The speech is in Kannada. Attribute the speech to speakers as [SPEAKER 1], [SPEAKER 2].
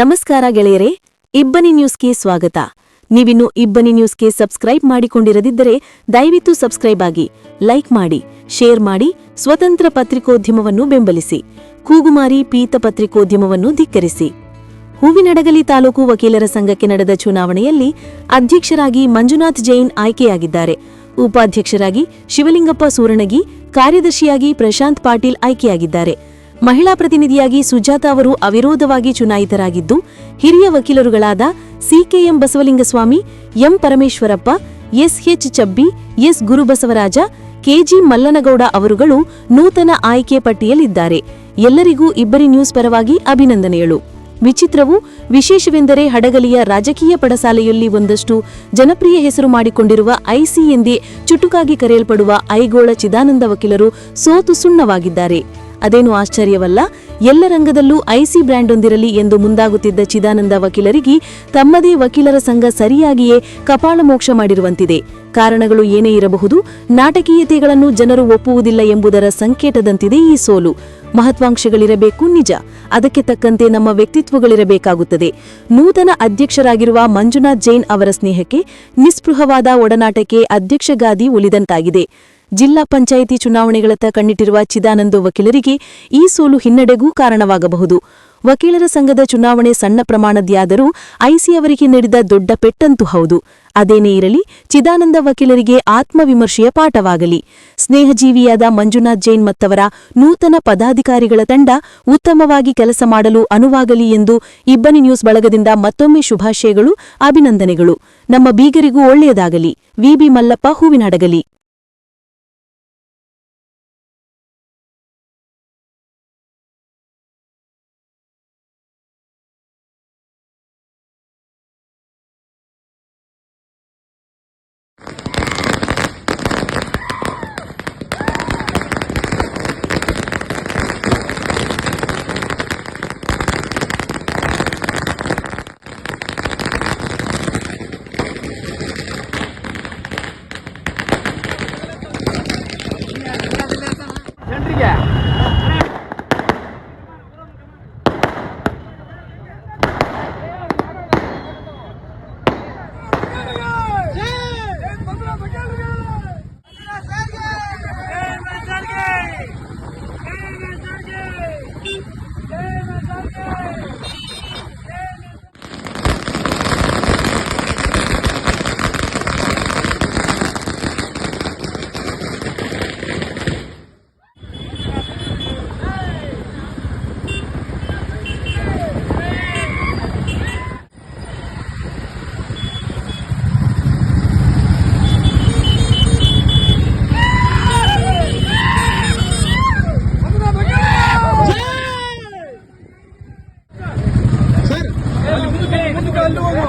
[SPEAKER 1] ನಮಸ್ಕಾರ ಗೆಳೆಯರೇ, ಇಬ್ಬನಿ ನ್ಯೂಸ್ಗೆ ಸ್ವಾಗತ. ನೀವಿನ್ನು ಇಬ್ಬನಿ ನ್ಯೂಸ್ಗೆ ಸಬ್ಸ್ಕ್ರೈಬ್ ಮಾಡಿಕೊಂಡಿರದಿದ್ದರೆ ದಯವಿಟ್ಟು ಸಬ್ಸ್ಕ್ರೈಬ್ ಆಗಿ, ಲೈಕ್ ಮಾಡಿ, ಶೇರ್ ಮಾಡಿ, ಸ್ವತಂತ್ರ ಪತ್ರಿಕೋದ್ಯಮವನ್ನು ಬೆಂಬಲಿಸಿ, ಕೂಗುಮಾರಿ ಪೀತ ಪತ್ರಿಕೋದ್ಯಮವನ್ನು ಧಿಕ್ಕರಿಸಿ. ಹೂವಿನಡಗಲಿ ತಾಲೂಕು ವಕೀಲರ ಸಂಘಕ್ಕೆ ನಡೆದ ಚುನಾವಣೆಯಲ್ಲಿ ಅಧ್ಯಕ್ಷರಾಗಿ ಮಂಜುನಾಥ್ ಜೈನ್ ಆಯ್ಕೆಯಾಗಿದ್ದಾರೆ. ಉಪಾಧ್ಯಕ್ಷರಾಗಿ ಶಿವಲಿಂಗಪ್ಪ ಸೂರಣಗಿ, ಕಾರ್ಯದರ್ಶಿಯಾಗಿ ಪ್ರಶಾಂತ್ ಪಾಟೀಲ್ ಆಯ್ಕೆಯಾಗಿದ್ದಾರೆ. ಮಹಿಳಾ ಪ್ರತಿನಿಧಿಯಾಗಿ ಸುಜಾತ ಅವರು ಅವಿರೋಧವಾಗಿ ಚುನಾಯಿತರಾಗಿದ್ದು, ಹಿರಿಯ ವಕೀಲರುಗಳಾದ CKM Basavalingaswamy, M. Parameshwarappa, SH Chabbi, S. Gurubasavaraja, KG Mallanagowda ಅವರುಗಳು ನೂತನ ಆಯ್ಕೆ ಪಟ್ಟಿಯಲ್ಲಿದ್ದಾರೆ. ಎಲ್ಲರಿಗೂ ಇಬ್ಬರಿ ನ್ಯೂಸ್ ಪರವಾಗಿ ಅಭಿನಂದನೆಗಳು. ವಿಚಿತ್ರವು ವಿಶೇಷವೆಂದರೆ ಹಡಗಲಿಯ ರಾಜಕೀಯ ಪಡಸಾಲೆಯಲ್ಲಿ ಒಂದಷ್ಟು ಜನಪ್ರಿಯ ಹೆಸರು ಮಾಡಿಕೊಂಡಿರುವ ಐಸಿ ಎಂದೇ ಚುಟುಕಾಗಿ ಕರೆಯಲ್ಪಡುವ ಐಗೋಳ ಚಿದಾನಂದ ವಕೀಲರು ಸೋತು ಸುಣ್ಣವಾಗಿದ್ದಾರೆ. ಅದೇನು ಆಶ್ಚರ್ಯವಲ್ಲ. ಎಲ್ಲ ರಂಗದಲ್ಲೂ ಐಸಿ ಬ್ರ್ಯಾಂಡ್ ಹೊಂದಿರಲಿ ಎಂದು ಮುಂದಾಗುತ್ತಿದ್ದ ಚಿದಾನಂದ ವಕೀಲರಿಗೆ ತಮ್ಮದೇ ವಕೀಲರ ಸಂಘ ಸರಿಯಾಗಿಯೇ ಕಪಾಳಮೋಕ್ಷ ಮಾಡಿರುವಂತಿದೆ. ಕಾರಣಗಳು ಏನೇ ಇರಬಹುದು, ನಾಟಕೀಯತೆಗಳನ್ನು ಜನರು ಒಪ್ಪುವುದಿಲ್ಲ ಎಂಬುದರ ಸಂಕೇತದಂತಿದೆ ಈ ಸೋಲು. ಮಹತ್ವಾಂಶಗಳಿರಬೇಕು ನಿಜ. ಅದಕ್ಕೆ ತಕ್ಕಂತೆ ನಮ್ಮ ವ್ಯಕ್ತಿತ್ವಗಳಿರಬೇಕಾಗುತ್ತದೆ. ನೂತನ ಅಧ್ಯಕ್ಷರಾಗಿರುವ ಮಂಜುನಾಥ್ ಜೈನ್ ಅವರ ಸ್ನೇಹಕ್ಕೆ ನಿಸ್ಪೃಹವಾದ ಒಡನಾಟಕ್ಕೆ ಅಧ್ಯಕ್ಷಗಾದಿ ಉಳಿದಂತಾಗಿದೆ. ಜಿಲ್ಲಾ ಪಂಚಾಯಿತಿ ಚುನಾವಣೆಗಳತ್ತ ಕಣ್ಣಿಟ್ಟಿರುವ ಚಿದಾನಂದ ವಕೀಲರಿಗೆ ಈ ಸೋಲು ಹಿನ್ನಡೆಗೂ ಕಾರಣವಾಗಬಹುದು. ವಕೀಲರ ಸಂಘದ ಚುನಾವಣೆ ಸಣ್ಣ ಪ್ರಮಾಣದ್ಯಾದರೂ ಐಸಿ ಅವರಿಗೆ ನೀಡಿದ ದೊಡ್ಡ ಪೆಟ್ಟಂತೂ ಹೌದು. ಅದೇನೇ ಇರಲಿ, ಚಿದಾನಂದ ವಕೀಲರಿಗೆ ಆತ್ಮವಿಮರ್ಶೆಯ ಪಾಠವಾಗಲಿ. ಸ್ನೇಹಜೀವಿಯಾದ ಮಂಜುನಾಥ್ ಜೈನ್ ಮತ್ತವರ ನೂತನ ಪದಾಧಿಕಾರಿಗಳ ತಂಡ ಉತ್ತಮವಾಗಿ ಕೆಲಸ ಮಾಡಲು ಅನುವಾಗಲಿ ಎಂದು ಇಬ್ಬನಿ ನ್ಯೂಸ್ ಬಳಗದಿಂದ ಮತ್ತೊಮ್ಮೆ ಶುಭಾಶಯಗಳು, ಅಭಿನಂದನೆಗಳು. ನಮ್ಮ ಬೀಗರಿಗೂ ಒಳ್ಳೆಯದಾಗಲಿ. ವಿಬಿ ಮಲ್ಲಪ್ಪ ಹೂವಿನಡಗಲಿ ಅಲ್ಲಿ ಹೋಗು.